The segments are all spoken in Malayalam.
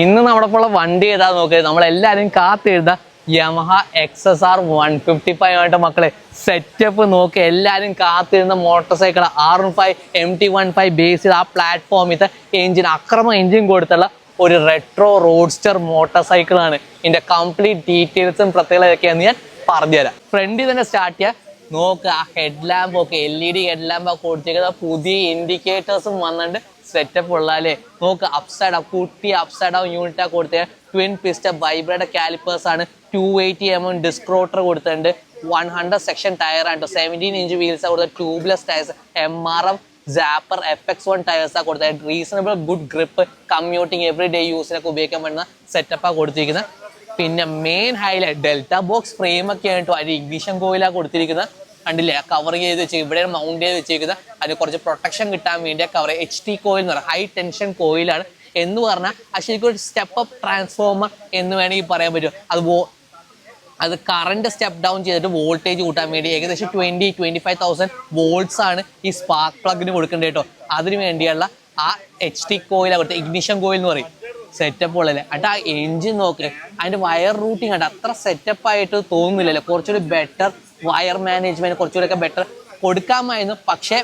ഇന്ന് നമ്മുടെ വണ്ടി ഏതാ നോക്കിയത് നമ്മളെല്ലാവരും കാത്തിരുന്ന Yamaha X S R one fifty five ആയിട്ട് മക്കളെ സെറ്റപ്പ് നോക്കി എല്ലാവരും കാത്തിരുന്ന motorcycle R five M T one five base ആ പ്ലാറ്റ്ഫോമിലത്തെ എഞ്ചിൻ അക്രമ എഞ്ചിൻ കൊടുത്തുള്ള ഒരു റെട്രോ റോഡ്സ്റ്റർ മോട്ടോർ സൈക്കിളാണ് ഇതിന്റെ കംപ്ലീറ്റ് ഡീറ്റെയിൽസും പ്രത്യേകതയൊക്കെയാണെന്ന് ഞാൻ പറഞ്ഞുതരാം. ഫ്രണ്ടിൽ തന്നെ സ്റ്റാർട്ട് ചെയ്യാം. നോക്ക് ആ ഹെഡ് ലാമ്പ് ഒക്കെ L E D head lamp ഒക്കെ പുതിയ ഇൻഡിക്കേറ്റേഴ്സും വന്നിട്ട് സെറ്റപ്പ് ഉള്ളാലേ നോക്ക് അപ്സൈഡ് കുട്ടി അപ്സൈഡ് ഡൗൺ യൂണിറ്റ് കൊടുത്ത. ട്വിൻ പിസ്റ്റ വൈബ്രേഡ് കാലിപ്പേഴ്സ് ആണ്. Two eighty M M disc rotor കൊടുത്തിട്ടുണ്ട്. വൺ ഹൺഡ്രഡ് സെക്ഷൻ ടയർ ആണ് കേട്ടോ സെവന്റീൻ ഇഞ്ച് വീൽസ് കൊടുത്ത. Tubeless tyres M R M zapper F X one tyres ആ കൊടുത്തത് reasonable good grip commuting every day യൂസിനൊക്കെ ഉപയോഗിക്കാൻ പറ്റുന്ന സെറ്റപ്പാണ് കൊടുത്തിരിക്കുന്നത് പിന്നെ main highlight delta box frame ഒക്കെ ആയിട്ട് അതിൽ ഇഗ്നിഷൻ കോയിലാണ് കൊടുത്തിരിക്കുന്നത് കണ്ടില്ലേ? കവർ ചെയ്ത് വെച്ച് ഇവിടെ മൗണ്ട് ചെയ്ത് വെച്ചേക്കുന്നത്. അതിന് കുറച്ച് പ്രൊട്ടക്ഷൻ കിട്ടാൻ വേണ്ടി കവർ എച്ച് ടി കോയിൽ എന്ന് പറയുന്നത് ഹൈ ടെൻഷൻ കോയിലാണ് എന്ന് പറഞ്ഞാൽ ആ ശരിക്കും ഒരു സ്റ്റെപ്പ് അപ്പ് ട്രാൻസ്ഫോമർ എന്ന് വേണമെങ്കിൽ പറയാൻ പറ്റും. അത് അത് കറണ്ട് സ്റ്റെപ്പ് ഡൗൺ ചെയ്തിട്ട് വോൾട്ടേജ് കൂട്ടാൻ വേണ്ടി ഏകദേശം twenty twenty five thousand volts ആണ് ഈ സ്പാർക്ക് പ്ലഗിന് കൊടുക്കേണ്ടത് കേട്ടോ അതിന് വേണ്ടിയുള്ള ആ എച്ച് ടി കോയിൽ അവിടുത്തെ ഇഗ്നിഷൻ കോയിൽ എന്ന് പറയും. സെറ്റപ്പ് ഉള്ളല്ലേ എന്നിട്ട് ആ എഞ്ചിൻ നോക്ക്. അതിന്റെ വയർ റൂട്ടിങ് കണ്ട? അത്ര സെറ്റപ്പ് ആയിട്ട് തോന്നുന്നില്ലല്ലോ. കുറച്ചുകൂടി ബെറ്റർ വയർ മാനേജ്മെന്റ് കുറച്ചുകൂടെ ഒക്കെ ബെറ്റർ കൊടുക്കാമായിരുന്നു. പക്ഷേ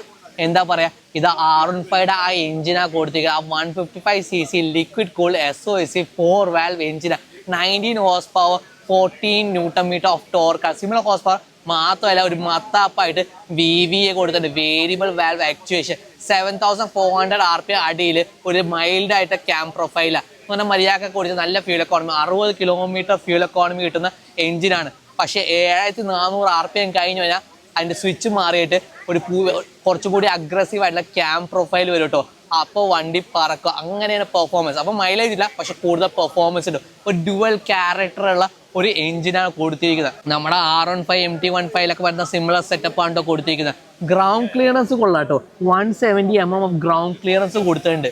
എന്താ പറയാ ഇത് ആറുൺ ഫൈയുടെ ആ എഞ്ചിനാ കൊടുത്തിരിക്കുക ആ one fifty five C C liquid cool S O S C four valve എഞ്ചിനാ nineteen horse power fourteen newton meter of torque similar horse power മാത്രമല്ല ഒരു മത്താപ്പായിട്ട് വി വി എ കൊടുത്തിട്ടുണ്ട്. Variable valve actuation seven thousand four hundred R P അടിയിൽ ഒരു മൈൽഡ് ആയിട്ട് ക്യാം പ്രൊഫൈലാണ് എന്ന് പറഞ്ഞാൽ മര്യാദ കൊടുത്ത് നല്ല ഫ്യൂൽ എക്കോണമി അറുപത് കിലോമീറ്റർ ഫ്യൂൽ എക്കോണമി കിട്ടുന്ന എഞ്ചിനാണ് പക്ഷേ ഏഴായിരത്തി നാനൂറ് ആർ പി എം കഴിഞ്ഞു കഴിഞ്ഞാൽ അതിന്റെ സ്വിച്ച് മാറിയിട്ട് ഒരു പൂ കുറച്ചുകൂടി അഗ്രസീവ് ആയിട്ടുള്ള ക്യാം പ്രൊഫൈൽ വരും കേട്ടോ അപ്പോൾ വണ്ടി പറക്കുക അങ്ങനെയാണ് പെർഫോമൻസ് അപ്പോൾ മൈലേജ് ഇല്ല പക്ഷെ കൂടുതൽ പെർഫോമൻസ് ഉണ്ട്. ഒരു ഡുവൽ ക്യാരക്ടറുള്ള ഒരു എഞ്ചിനാണ് കൊടുത്തിരിക്കുന്നത്. നമ്മുടെ R one five M T one ഫൈവിലൊക്കെ വരുന്ന സിമിലർ സെറ്റപ്പ് ആണ് കൊടുത്തിരിക്കുന്നത്. ഗ്രൗണ്ട് ക്ലിയറൻസ് കൊള്ളാം കേട്ടോ one seventy M M of ground clearance കൊടുത്തിട്ടുണ്ട്.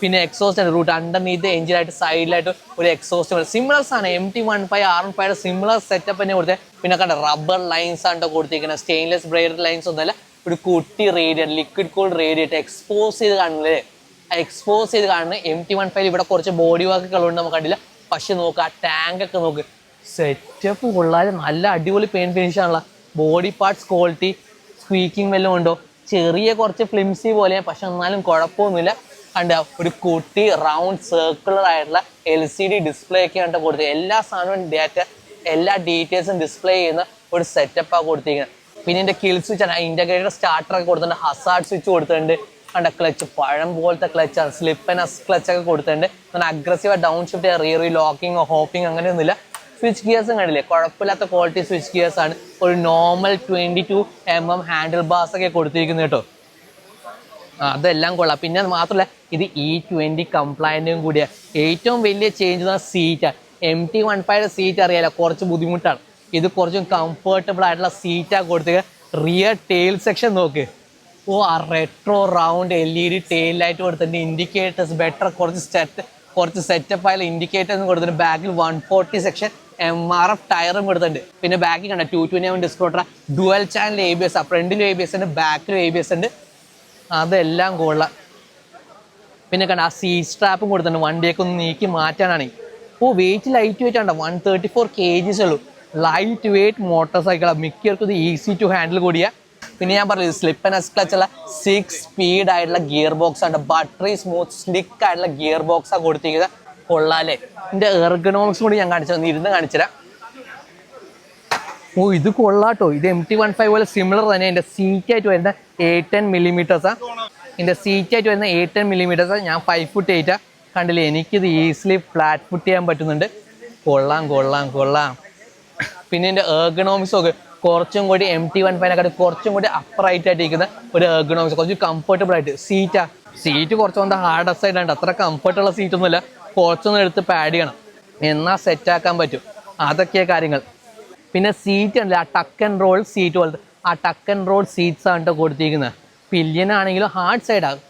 പിന്നെ എക്സോസ്റ്റ് റൂട്ട് അണ്ടർനീത്ത് എഞ്ചിനായിട്ട് സൈഡിലായിട്ട് ഒരു എക്സോസ്റ്റ് സിമിലർ ആണ് M T one five R five similar setup തന്നെ കൊടുത്തത് പിന്നെ കണ്ട റബ്ബർ ലൈൻസ് ആണ് കൊടുത്തിരിക്കുന്നത്. സ്റ്റെയിൻലെസ് ബ്രേഡ് ലൈൻസ് ഒന്നുമല്ല. ഒരു കുട്ടി radiator liquid cool radiator expose ചെയ്ത് കാണുന്നത് എക്സ്പോസ് ചെയ്ത് കാണുന്നത് എം ടി വൺ ഫൈവ് ഇവിടെ കുറച്ച് ബോഡി വർക്കുകൾ ഉണ്ട് നമുക്ക് കണ്ടില്ല. പക്ഷെ നോക്കുക ആ ടാങ്ക് ഒക്കെ നോക്ക്. സെറ്റപ്പ് കൊള്ളാതെ നല്ല അടിപൊളി പെയിന്റ് ഫിനിഷ് ആണല്ലോ. ബോഡി പാർട്സ് ക്വാളിറ്റി സ്ക്വീക്കിംഗ് വല്ലതും ഉണ്ടോ? ചെറിയ കുറച്ച് ഫ്ലിംസി പോലെ പക്ഷെ എന്നാലും കുഴപ്പമൊന്നുമില്ല. കണ്ട ഒരു കുട്ടി റൗണ്ട് സർക്കുലർ ആയിട്ടുള്ള എൽ സി ഡി ഡിസ്പ്ലേ ഒക്കെ ആണ് കൊടുത്തത് എല്ലാ സാധനവും ഡാറ്റ എല്ലാ ഡീറ്റെയിൽസും ഡിസ്പ്ലേ ചെയ്യുന്ന ഒരു സെറ്റപ്പാണ് കൊടുത്തിരിക്കുന്നത്. പിന്നെ ഇതിന്റെ കിൽ സ്വിച്ച് ആണ്. ഇന്റഗ്രേറ്റഡ് സ്റ്റാർട്ടർ ഒക്കെ കൊടുത്തിട്ടുണ്ട്. ഹസാർഡ് സ്വിച്ച് കൊടുത്തിട്ടുണ്ട്. കണ്ട ക്ലച്ച് പഴം പോലത്തെ ക്ലച്ചാണ് സ്ലിപ്പ് ആൻഡ് ക്ലച്ച് ഒക്കെ കൊടുത്തിട്ടുണ്ട്. നല്ല aggressive down shift rear locking hopping അങ്ങനെയൊന്നുമില്ല. സ്വിച്ച് ഗിയേഴ്സും കണ്ടില്ലേ? കുഴപ്പമില്ലാത്ത ക്വാളിറ്റി സ്വിച്ച് ഗിയേഴ്സ് ആണ്. ഒരു normal twenty two M M handle bars ഒക്കെ കൊടുത്തിരിക്കുന്നത് കേട്ടോ. അതെല്ലാം കൊള്ളാം. പിന്നെ മാത്രമല്ല ഇത് ഇ ട്വന്റി കംപ്ലൈന്റും കൂടിയാണ് ഏറ്റവും വലിയ ചേഞ്ച് സീറ്റാണ് M T one five seat അറിയാലോ? കുറച്ച് ബുദ്ധിമുട്ടാണ്. ഇത് കുറച്ചും കംഫർട്ടബിൾ ആയിട്ടുള്ള സീറ്റാണ് കൊടുത്തത് റിയർ ടെയിൽ സെക്ഷൻ നോക്ക്. ഓ ആ retro round L E D tail light കൊടുത്തിട്ടുണ്ട്. ഇൻഡിക്കേറ്റേഴ്സ് ബെറ്റർ കുറച്ച് സെറ്റ് കുറച്ച് സെറ്റപ്പ് ആയാലും ഇൻഡിക്കേറ്റേഴ്സ് കൊടുത്തിട്ടുണ്ട്. ബാക്കിൽ one forty section M R F ടയറും കൊടുത്തിട്ടുണ്ട്. പിന്നെ ബാക്കിൽ കണ്ട? Two twenty disc rotor dual channel A B S ഫ്രണ്ടിലും എ ബി എസ് ഉണ്ട് ബാക്കിലും എ ബി എസ് ഉണ്ട്. അതെല്ലാം കൊള്ളാം. പിന്നെ കണ്ട ആ സീ സ്ട്രാപ്പും കൊടുത്തിട്ടുണ്ട്. വണ്ടിയൊക്കെ ഒന്ന് നീക്കി മാറ്റാനാണ്. ഓ weight light weight ആണ്ടോ one thirty four K G's ഉള്ളൂ ലൈറ്റ് വെയിറ്റ് മോട്ടോർ സൈക്കിളാണ് മിക്കവർക്കും ഇത് ഈസി ടു ഹാൻഡിൽ കൂടിയ. പിന്നെ ഞാൻ പറഞ്ഞു സ്ലിപ്പ് ആൻഡ് ക്ലച്ച് ഉള്ള സിക്സ് സ്പീഡ് ആയിട്ടുള്ള ഗിയർ ബോക്സ് ആണ്. ബട്ടറി സ്മൂത്ത് സ്ലിക്ക് ആയിട്ടുള്ള ഗിയർ ബോക്സ് ആണ് കൊടുത്തിരിക്കുന്നത് കൊള്ളാലേ ഇതിന്റെ എർഗണോമിക്സ് കൂടി ഞാൻ കാണിച്ചു ഇരുന്ന് കാണിച്ചുതരാം ഓ ഇത് കൊള്ളാട്ടോ. ഇത് എം ടി വൺ ഫൈവ് പോലെ സിമിലർ തന്നെ. എന്റെ സീറ്റ് ആയിട്ട് വരുന്ന എയ്റ്റ് ടെൻ മില്ലിമീറ്റേഴ്സാണ് എന്റെ സീറ്റ് ആയിട്ട് വരുന്ന എയ്റ്റ് ടെൻ മില്ലിമീറ്റേഴ്സാണ് ഞാൻ ഫൈവ് ഫുട്ട് എയ്റ്റാണ് കണ്ടില്ലേ എനിക്കിത് ഈസിലി ഫ്ലാറ്റ് ഫുട്ട് ചെയ്യാൻ പറ്റുന്നുണ്ട്. കൊള്ളാം കൊള്ളാം കൊള്ളാം. പിന്നെ എന്റെ ഏർഗണോമിക്സ് ഒക്കെ കുറച്ചും കൂടി എം ടി വൺ ഫൈവിനെക്കാട്ട് കുറച്ചും കൂടി അപ്പർ ആയിട്ട് ഇരിക്കുന്ന ഒരു ഏർഗണോമിക്സ് കുറച്ച് കംഫർട്ടബിൾ ആയിട്ട്. സീറ്റാ സീറ്റ് കുറച്ചുകൊണ്ട് ഹാർഡസ്റ്റ് ആയിട്ടുണ്ട് അത്ര കംഫർട്ടുള്ള സീറ്റൊന്നുമില്ല കുറച്ചൊന്നും എടുത്ത് പാഡ് ചെയ്യണം. എന്നാൽ സെറ്റ് ആക്കാൻ പറ്റും. അതൊക്കെ കാര്യങ്ങൾ. പിന്നെ സീറ്റ് ഉണ്ട് ആ ടക്ക് ആൻഡ് റോൾ സീറ്റ് പോലത്തെ ആ ടക്ക് ആൻഡ് റോൾ സീറ്റ്സ് ആണ് കേട്ടോ കൊടുത്തിരിക്കുന്നത്. പില്യനാണെങ്കിലും ഹാർഡ് സൈഡാകും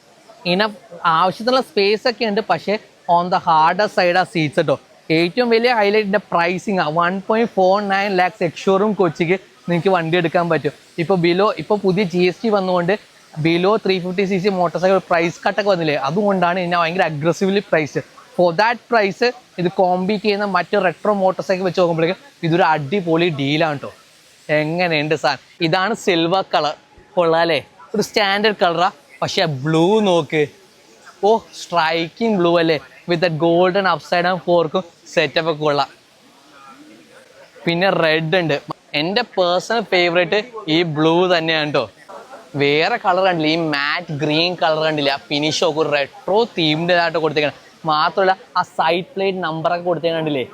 ഇങ്ങനെ ആവശ്യത്തിനുള്ള സ്പേസ് ഒക്കെ ഉണ്ട് പക്ഷേ ഓൺ ദ ഹാർഡ് സൈഡ് ആ സീറ്റ്സ് കേട്ടോ ഏറ്റവും വലിയ ഹൈലൈറ്റിന്റെ pricing one point four nine lakhs ex showroom കൊച്ചിക്ക് നിങ്ങൾക്ക് വണ്ടി എടുക്കാൻ പറ്റും. ഇപ്പോൾ ബിലോ ഇപ്പോൾ പുതിയ ജി എസ് ടി വന്നുകൊണ്ട് below three fifty C C motorcycle price കട്ടൊക്കെ വന്നില്ലേ? അതുകൊണ്ടാണ് ഇതിനെ ഭയങ്കര aggressively price for that price ഇത് കോമ്പീറ്റ് ചെയ്യുന്ന മറ്റ് റെട്രോ മോട്ടോർ സൈക്കിൾ വെച്ച് നോക്കുമ്പോഴേക്കും ഇതൊരു അടിപൊളി ഡീലാണ് കേട്ടോ എങ്ങനെയുണ്ട് സാർ? ഇതാണ് സിൽവർ കളർ കൊള്ളാലേ ഒരു സ്റ്റാൻഡേർഡ് കളറാ പക്ഷെ ബ്ലൂ നോക്ക്. ഓ സ്ട്രൈക്കിംഗ് ബ്ലൂ അല്ലേ? With the golden upside and ഫോർക്കും setup ഒക്കെ കൊള്ളാം. പിന്നെ റെഡ് ഉണ്ട്. എന്റെ പേഴ്സണൽ ഫേവറേറ്റ് ഈ ബ്ലൂ തന്നെയാണ് കേട്ടോ വേറെ കളർ കണ്ടില്ല. ഈ മാറ്റ് ഗ്രീൻ കളർ കണ്ടില്ല. ഫിനിഷ് ഒക്കെ ഒരു റെട്രോ തീമിന്റെതായിട്ട് കൊടുത്തേക്കണം. മാത്രമല്ല ആ സൈഡ് പ്ലേറ്റ് നമ്പറൊക്കെ കൊടുത്തേ കണ്ടില്ലേ?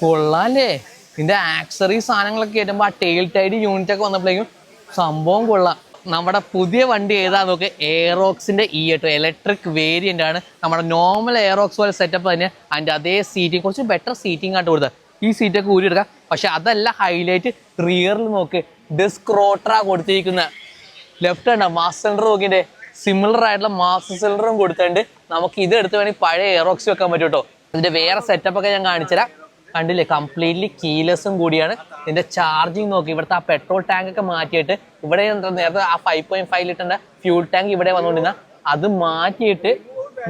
കൊള്ളാല്ലേ? ഇതിന്റെ ആക്സറി സാധനങ്ങളൊക്കെ കയറ്റുമ്പോൾ ആ ടെയിൽ ടൈഡ് യൂണിറ്റ് ഒക്കെ വന്നപ്പോഴേക്കും സംഭവം കൊള്ളാം. നമ്മുടെ പുതിയ വണ്ടി ഏതാ നോക്ക്? എയറോക്സിന്റെ ഈ കേട്ടോ ഇലക്ട്രിക് വേരിയന്റ് ആണ്. നമ്മുടെ നോർമൽ എയറോക്സ് പോലെ സെറ്റപ്പ് തന്നെ. അതിന്റെ അതേ സീറ്റിംഗ് കുറച്ച് ബെറ്റർ സീറ്റിംഗ് ആയിട്ട് കൊടുത്തത്. ഈ സീറ്റൊക്കെ ഊരിയെടുക്കാം പക്ഷെ അതല്ല ഹൈലൈറ്റ് റിയറിൽ നോക്ക്. ഡിസ്ക് റോട്ടറാ കൊടുത്തിരിക്കുന്ന. ലെഫ്റ്റ് ആണ് മാസ് സെന്റർ നോക്കിന്റെ സിമിലർ ആയിട്ടുള്ള മാസ് സിലിണ്ടറും കൊടുത്തിട്ടുണ്ട്. നമുക്ക് ഇത് എടുത്ത് വേണമെങ്കിൽ പഴയ എയറോക്സ് വെക്കാൻ പറ്റും കേട്ടോ ഇതിന്റെ വേറെ സെറ്റപ്പ് ഒക്കെ ഞാൻ കാണിച്ചുതരാം. കണ്ടില്ലേ? കംപ്ലീറ്റ്ലി കീലെസ്സും കൂടിയാണ്. ഇതിന്റെ ചാർജിങ് നോക്കി. ഇവിടുത്തെ ആ പെട്രോൾ ടാങ്ക് ഒക്കെ മാറ്റിയിട്ട് ഇവിടെ നേരത്തെ ആ ഫൈവ് പോയിന്റ് ഫൈവ് ലിറ്ററിന്റെ ഫ്യൂൾ ടാങ്ക് ഇവിടെ വന്നുകൊണ്ടിരുന്ന അത് മാറ്റിയിട്ട്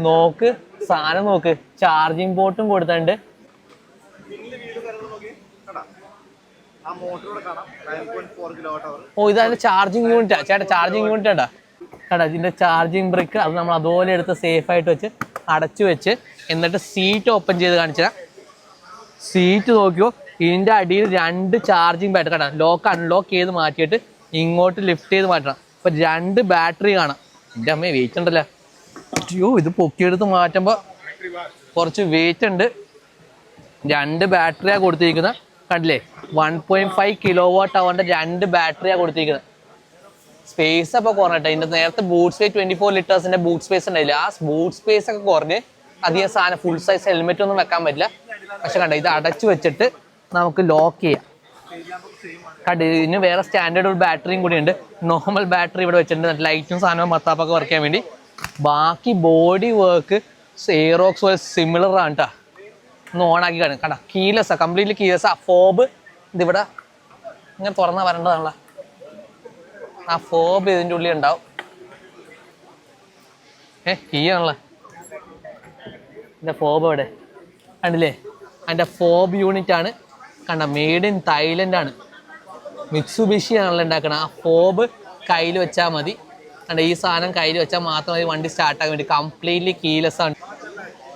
നോക്ക് സാധനം നോക്ക്. ചാർജിങ് ബോട്ടും അവർ ഓ ഇതാണ് ചാർജിങ് യൂണിറ്റാ ചേട്ടാ ചാർജിങ് യൂണിറ്റ് ഉണ്ടാ കേട്ടാ ഇതിന്റെ ചാർജിങ് ബ്രിക്ക് അത് നമ്മൾ അതുപോലെ എടുത്ത് സേഫ് ആയിട്ട് വെച്ച് അടച്ചു വെച്ച് എന്നിട്ട് സീറ്റ് ഓപ്പൺ ചെയ്ത് കാണിച്ചുതരാം സീറ്റ് നോക്കിയോ ഇതിന്റെ അടിയിൽ രണ്ട് ചാർജിങ് ബാറ്ററി കേട്ടോ ലോക്ക് അൺലോക്ക് ചെയ്ത് മാറ്റിയിട്ട് ഇങ്ങോട്ട് ലിഫ്റ്റ് ചെയ്ത് മാറ്റണം. അപ്പൊ രണ്ട് ബാറ്ററി കാണാം. എന്റെ അമ്മയെ വെയിറ്റ് ഉണ്ടല്ലോ? അയ്യോ ഇത് പൊക്കിയെടുത്ത് മാറ്റുമ്പോൾ കുറച്ച് വെയിറ്റ് ഉണ്ട്. രണ്ട് ബാറ്ററിയാണ് കൊടുത്തിരിക്കുന്നത് കണ്ടില്ലേ? One point five kilo watt അവറിന്റെ രണ്ട് ബാറ്ററിയാണ് കൊടുത്തിരിക്കുന്നത് സ്പേസ് അപ്പോൾ കുറഞ്ഞിട്ട് ഇതിന്റെ നേരത്തെ ബൂട്ട് സ്പേസ് ട്വന്റി ഫോർ ലിറ്റേഴ്സിന്റെ ബൂട്ട് സ്പേസ് ഉണ്ടായില്ല. ആ ബൂട്ട് സ്പേസ് ഒക്കെ കുറഞ്ഞ് അധികം സാധനം ഫുൾ സൈസ് ഹെൽമെറ്റ് ഒന്നും വെക്കാൻ പറ്റില്ല. പക്ഷെ കണ്ട ഇത് അടച്ചു വെച്ചിട്ട് നമുക്ക് ലോക്ക് ചെയ്യാം. കണ്ട് ഇതിന് വേറെ സ്റ്റാൻഡേർഡ് ബാറ്ററിയും കൂടി ഉണ്ട് നോർമൽ ബാറ്ററി ഇവിടെ വെച്ചിട്ടുണ്ട്. ലൈറ്റും സാധനവും മത്താപ്പൊക്കെ വർക്ക് ചെയ്യാൻ വേണ്ടി. ബാക്കി ബോഡി വർക്ക് എയറോക്സ് പോലെ സിമിലർ ആണ് കേട്ടോ ഒന്ന് ഓണാക്കി കാണും കണ്ട കീലസാ കംപ്ലീറ്റ്ലി കീലസാ ഫോബ് ഇതിവിടെ ഇങ്ങനെ തുറന്നാ വരേണ്ടതാണല്ലോ. ആ ഫോബ് ഇതിന്റെ ഉള്ളിൽ ഉണ്ടാവും. ഏ കീ ആണല്ലോ. എന്റെ ഫോബ് അവിടെ. കണ്ടില്ലേ? അതിന്റെ ഫോബ് യൂണിറ്റ് ആണ്. കണ്ട? മെയ്ഡ് ഇൻ തായ്ലൻഡ് ആണ്. മിക്സുബിഷി ആണല്ലോ ഉണ്ടാക്കണം. ആ ഫോബ് കയ്യിൽ വെച്ചാൽ മതി. കണ്ട? ഈ സാധനം കയ്യിൽ വെച്ചാൽ മാത്രം മതി. വണ്ടി സ്റ്റാർട്ട് ആകാൻ വേണ്ടി. കംപ്ലീറ്റ്ലി കീലെസ് ആണ്.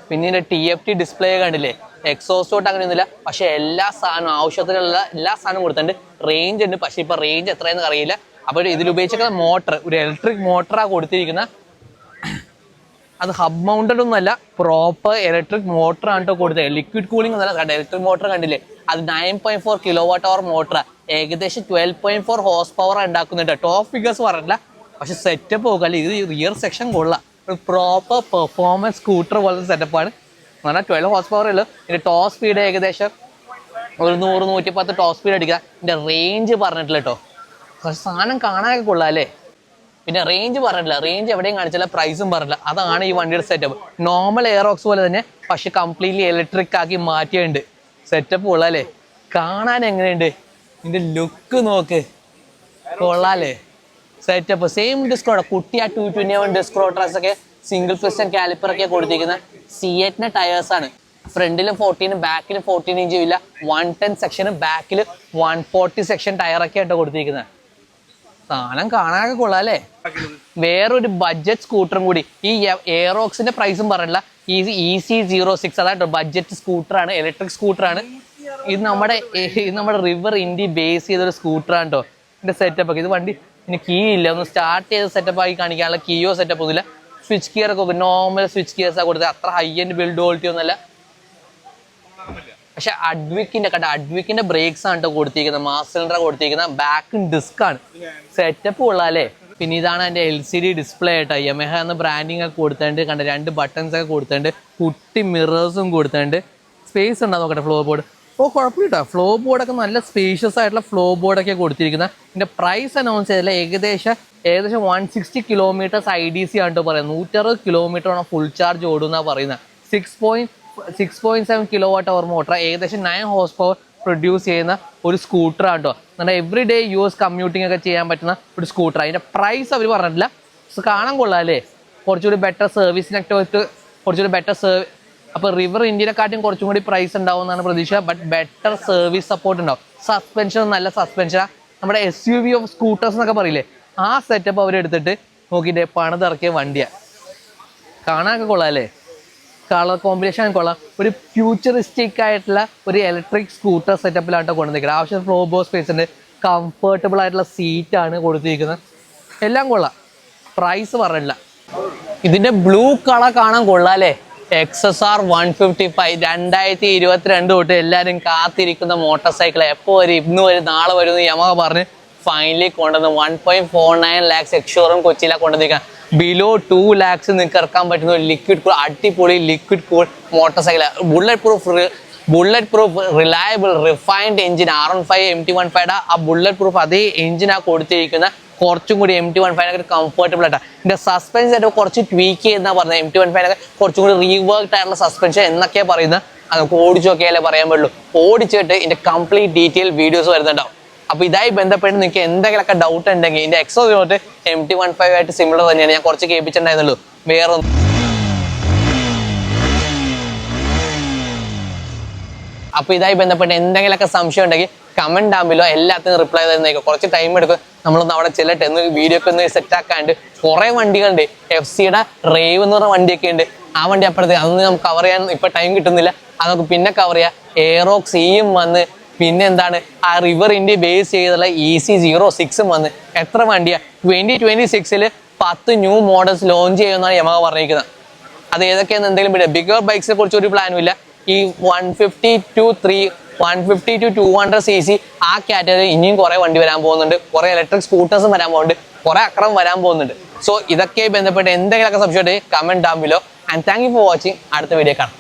പിന്നെ ഇതിന്റെ ടി എഫ് ടി ഡിസ്പ്ലേ കണ്ടില്ലേ? എക്സോസ്റ്റോട്ട് അങ്ങനെയൊന്നുമില്ല പക്ഷേ എല്ലാ സാധനവും ആവശ്യത്തിനുള്ള എല്ലാ സാധനവും കൊടുത്തിട്ടുണ്ട്. റേഞ്ച് ഉണ്ട്. പക്ഷേ ഇപ്പോൾ റേഞ്ച് എത്രയെന്ന് അറിയില്ല. അപ്പോൾ ഇതിൽ ഉപയോഗിച്ചിരിക്കുന്ന മോട്ടർ ഒരു ഇലക്ട്രിക് മോട്ടറാണ് കൊടുത്തിരിക്കുന്ന അത് ഹബ് മൗണ്ടഡ് ഒന്നുമല്ല പ്രോപ്പർ ഇലക്ട്രിക് മോട്ടർ ആണ് കേട്ടോ കൊടുത്തത് ലിക്വിഡ് കൂളിംഗ് ഒന്നല്ല കണ്ട ഇലക്ട്രിക് മോട്ടർ കണ്ടില്ലേ? അത് nine point four kilowatt hour motor ഏകദേശം twelve point four horsepower ഉണ്ടാക്കുന്നുണ്ട് ടോപ്പ് ഫിഗേഴ്സ് പറഞ്ഞില്ല പക്ഷെ സെറ്റപ്പ് നോക്കല്ല? ഇത് റിയർ സെക്ഷൻ കൊള്ളാം. ഒരു പ്രോപ്പർ പെർഫോമൻസ് സ്കൂട്ടർ പോലത്തെ സെറ്റപ്പാണ് എന്ന് പറഞ്ഞാൽ ട്വൽവ് ഹോഴ്സ് പവർ ഉള്ളു. ഇതിന്റെ ടോപ്പ് സ്പീഡ് ഏകദേശം ഒരു നൂറ് നൂറ്റി പത്ത് ടോപ്പ് സ്പീഡ് അടിക്കുക ഇതിന്റെ റേഞ്ച് പറഞ്ഞിട്ടില്ല കേട്ടോ പക്ഷെ സാധനം കാണാനൊക്കെ കൊള്ളാം അല്ലേ പിന്നെ റേഞ്ച് പറഞ്ഞില്ല റേഞ്ച് എവിടെയും കാണിച്ചില്ല പ്രൈസും പറഞ്ഞില്ല അതാണ് ഈ വണ്ടിയുടെ സെറ്റപ്പ് നോർമൽ എയറോക്സ് പോലെ തന്നെ പക്ഷെ കംപ്ലീറ്റ്ലി ഇലക്ട്രിക് ആക്കി മാറ്റിയുണ്ട് സെറ്റപ്പ് കൊള്ളാല്ലേ? കാണാൻ എങ്ങനെയുണ്ട്? ഇതിന്റെ ലുക്ക് നോക്ക്. കൊള്ളാല്ലേ? സെറ്റപ്പ് സെയിം ഡിസ്കോട്ട കുട്ടി ആ ടു ട്വന്റി വൺ ഡിസ്ക്രോട്ടേഴ്സ് ഒക്കെ സിംഗിൾ പിസ്റ്റൻ കാലിപ്പർ ഒക്കെ കൊടുത്തിരിക്കുന്ന സി എറ്റിന്റെ ടയേഴ്സ് ആണ്. ഫ്രണ്ടിലും ഫോർട്ടീനും ബാക്കിലും ഫോർട്ടീൻ ഇഞ്ചും ഇല്ല. വൺ ടെൻ സെക്ഷനും ബാക്കിൽ വൺ ഫോർട്ടി സെക്ഷൻ ടയറൊക്കെ ആയിട്ട് കൊടുത്തിരിക്കുന്നത്. സാധനം കാണാനൊക്കെ കൊള്ളാം അല്ലേ വേറൊരു ബഡ്ജറ്റ് സ്കൂട്ടറും കൂടി. ഈ എയറോക്സിന്റെ പ്രൈസും പറഞ്ഞില്ല ഈ ഇ സി സീറോ സിക്സ് അതായത് ബഡ്ജറ്റ് സ്കൂട്ടറാണ് ഇലക്ട്രിക് സ്കൂട്ടറാണ് ഇത് നമ്മുടെ ഇത് നമ്മുടെ റിവർ ഇന്ത്യ ബേസ് ചെയ്തൊരു സ്കൂട്ടറാണ് കേട്ടോ ഇതിന്റെ സെറ്റപ്പ് ഒക്കെ. ഇത് വണ്ടി ഇനി കീ ഇല്ല. ഒന്ന് സ്റ്റാർട്ട് ചെയ്ത സെറ്റപ്പ് ആക്കി കാണിക്കാനുള്ള കീയോ സെറ്റപ്പ് ഒന്നുമില്ല. സ്വിച്ച് ഗിയർ ഒക്കെ നോർമൽ സ്വിച്ച് ഗിയേഴ്സാണ് കൊടുത്തത്. അത്ര ഹൈ എൻഡ് ബിൽഡ് ക്വാളിറ്റി ഒന്നുമല്ല. പക്ഷെ അഡ്വിക്കിന്റെ കണ്ട അഡ്വിക്കിന്റെ ബ്രേക്സ് ആണ് കേട്ടോ കൊടുത്തിരിക്കുന്നത്. മാസ് സിലിണ്ടർ കൊടുത്തിരിക്കുന്ന ബാക്ക് ഡിസ്ക് ആണ്. സെറ്റപ്പ് കൊള്ളാല്ലേ? പിന്നെ ഇതാണ് എന്റെ എൽ സി ഡി ഡിസ്പ്ലേ കേട്ടോ യമഹ എന്ന ബ്രാൻഡിങ് ഒക്കെ കൊടുത്തിട്ടുണ്ട്. കണ്ട രണ്ട് ബട്ടൺസ് ഒക്കെ കൊടുത്തിട്ടുണ്ട്. കുട്ടി മിറേഴ്സും കൊടുത്തിട്ടുണ്ട്. സ്പേസ് ഉണ്ടോ നോക്കട്ടെ ഫ്ലോ ബോർഡ് ഓ കുഴപ്പമില്ല ഫ്ലോ ബോർഡൊക്കെ നല്ല സ്പേഷ്യസ് ആയിട്ടുള്ള ഫ്ലോ ബോർഡൊക്കെ കൊടുത്തിരിക്കുന്നത്. ഇതിന്റെ പ്രൈസ് അനൗൺസ് ചെയ്തില്ല ഏകദേശം ഏകദേശം one sixty kilometres I D C ആണ് കേട്ടോ പറയുന്നത്. നൂറ്ററുപത് കിലോമീറ്റർ ആണ് ഫുൾ ചാർജ് ഓടുന്നാണ് പറയുന്നത്. Six point six point seven kilowatt hour motor ഏകദേശം നയൻ ഹോഴ്സ് പവർ പ്രൊഡ്യൂസ് ചെയ്യുന്ന ഒരു സ്കൂട്ടർ ആണ് കേട്ടോ നമ്മുടെ എവറി ഡേ യൂസ് കമ്മ്യൂട്ടിംഗ് ഒക്കെ ചെയ്യാൻ പറ്റുന്ന ഒരു സ്കൂട്ടർ അതിന്റെ പ്രൈസ് അവർ പറഞ്ഞിട്ടില്ല. കാണാൻ കൊള്ളാം അല്ലേ കുറച്ചുകൂടി ബെറ്റർ സർവീസിനൊക്കെ കുറച്ചുകൂടി ബെറ്റർ അപ്പോൾ റിവർ ഇന്ത്യയിലെക്കാട്ടും കുറച്ചും കൂടി പ്രൈസ് ഉണ്ടാവും എന്നാണ് പ്രതീക്ഷ ബട്ട് ബെറ്റർ സർവീസ് സപ്പോർട്ട് ഉണ്ടാവും. സസ്പെൻഷൻ നല്ല സസ്പെൻഷനാണ് നമ്മുടെ S U V of scooters എന്നൊക്കെ പറയില്ലേ? ആ സെറ്റപ്പ് അവരെടുത്തിട്ട് നോക്കിയിട്ട് പണിതിറക്കിയ വണ്ടിയാണ് കാണാനൊക്കെ കൊള്ളാം അല്ലേ? കളർ കോമ്പിനേഷൻ കൊള്ളാം. ഒരു ഫ്യൂച്ചറിസ്റ്റിക് ആയിട്ടുള്ള ഒരു ഇലക്ട്രിക് സ്കൂട്ടർ സെറ്റപ്പിലാട്ടോ കൊണ്ടുവന്നിരിക്കുന്നത്. ആവശ്യം ഫ്ലോബോ സ്പേസ് ഉണ്ട്. കംഫർട്ടബിൾ ആയിട്ടുള്ള സീറ്റാണ് കൊടുത്തിരിക്കുന്നത്. എല്ലാം കൊള്ളാം. പ്രൈസ് പറഞ്ഞില്ല. ഇതിന്റെ ബ്ലൂ കളർ കാണാൻ കൊള്ളാം അല്ലേ? X S R one fifty five രണ്ടായിരത്തി ഇരുപത്തിരണ്ട് തൊട്ട് എല്ലാവരും കാത്തിരിക്കുന്ന മോട്ടോർ സൈക്കിൾ എപ്പോൾ വരും? ഇന്ന് വരും നാളെ വരും എന്ന് യമഹ പറഞ്ഞ് ഫൈനലി കൊണ്ടുവന്ന് one point four nine lakhs ex showroom കൊച്ചിയിലാണ് കൊണ്ടുവന്നിരിക്കുക ബിലോ ടു ലാക്സ് നിങ്ങൾക്ക് ഇറക്കാൻ പറ്റുന്ന ഒരു ലിക്വിഡ് കൂൾ അടിപൊളി liquid cool motorcycle bulletproof bulletproof reliable refined engine R one five M T. One five ആ ബുള്ളറ്റ് പ്രൂഫ് അതേ എഞ്ചിനാണ് കൊടുത്തിരിക്കുന്ന കുറച്ചും കൂടി എം ടി വൺ ഫൈവിനൊക്കെ കംഫർട്ടബിൾ ആയിട്ടാണ് ഇതിന്റെ സസ്പെൻഷൻ ആയിട്ട് കുറച്ച് ട്വീക്ക് ചെയ്യുന്ന പറഞ്ഞത്. എം ടി വൺ ഫൈവ് കുറച്ചും കൂടി റീവർക്ക് ആയിട്ടുള്ള സസ്പെൻഷൻ എന്നൊക്കെയാണ് പറയുന്നത്. അതൊക്കെ ഓടിച്ചു നോക്കിയാലേ പറയാൻ പറ്റുള്ളൂ. ഓടിച്ചിട്ട് ഇതിന്റെ കംപ്ലീറ്റ് ഡീറ്റെയിൽ വീഡിയോസ് വരുന്നുണ്ടാവും. അപ്പൊ ഇതായി ബന്ധപ്പെട്ട് നിങ്ങൾക്ക് എന്തെങ്കിലുമൊക്കെ ഡൗട്ട് ഉണ്ടെങ്കിൽ ഇതിന്റെ എക്സോ റിമോട്ട് എം ടി വൺ ഫൈവ് ആയിട്ട് സിമിലർ തന്നെയാണ്. ഞാൻ കുറച്ച് കേൾപ്പിച്ചിട്ടുണ്ടായിരുന്നുള്ളൂ. വേറെ ഒന്നും അപ്പൊ ഇതായി ബന്ധപ്പെട്ട് എന്തെങ്കിലുമൊക്കെ സംശയം ഉണ്ടെങ്കിൽ കമന്റ് ആകുമ്പോൾ എല്ലാത്തിനും റിപ്ലൈ തന്നേക്കും കുറച്ച് ടൈം എടുക്കും. നമ്മളൊന്ന് അവിടെ ചെല്ലട്ടെ. എന്ന് വീഡിയോ ഒക്കെ ഒന്ന് സെറ്റ് ആക്കാണ്ട് കുറെ വണ്ടികളുണ്ട്. എഫ് സിയുടെ റേവ് എന്ന് പറഞ്ഞ വണ്ടിയൊക്കെ ഉണ്ട്. ആ വണ്ടി അപ്പുറത്ത് അതൊന്നും നമുക്ക് കവർ ചെയ്യാൻ ഇപ്പൊ ടൈം കിട്ടുന്നില്ല. അത് നമുക്ക് പിന്നെ കവർ ചെയ്യാം. എയറോക്സ് ഇയും വന്ന് പിന്നെ എന്താണ് ആ ഇന്ത്യ ബേസ് ചെയ്തുള്ള ഇ സി സീറോ സിക്സും വന്ന്. എത്ര വണ്ടിയാ? ട്വന്റി ട്വന്റി സിക്സിൽ പത്ത് ന്യൂ മോഡൽസ് ലോഞ്ച് ചെയ്യുമെന്നാണ് യമഹ പറഞ്ഞിരിക്കുന്നത്. അത് ഏതൊക്കെയാണെന്ന് എന്തെങ്കിലും പിന്നെ ബിഗർ ബൈക്സിനെ കുറിച്ച് ഒരു പ്ലാനും ഇല്ല. ഈ one fifty two three one fifty two two hundred C C ആ കാറ്റഗറി ഇനിയും കുറേ വണ്ടി വരാൻ പോകുന്നുണ്ട്. കുറേ ഇലക്ട്രിക് സ്കൂട്ടേഴ്സും വരാൻ പോകുന്നുണ്ട്. കുറേ അക്രം വരാൻ പോകുന്നുണ്ട്. സോ ഇതൊക്കെ ബന്ധപ്പെട്ട് എന്തെങ്കിലുമൊക്കെ comment comment down below and thank you for watching അടുത്ത വീഡിയോ കാണാം.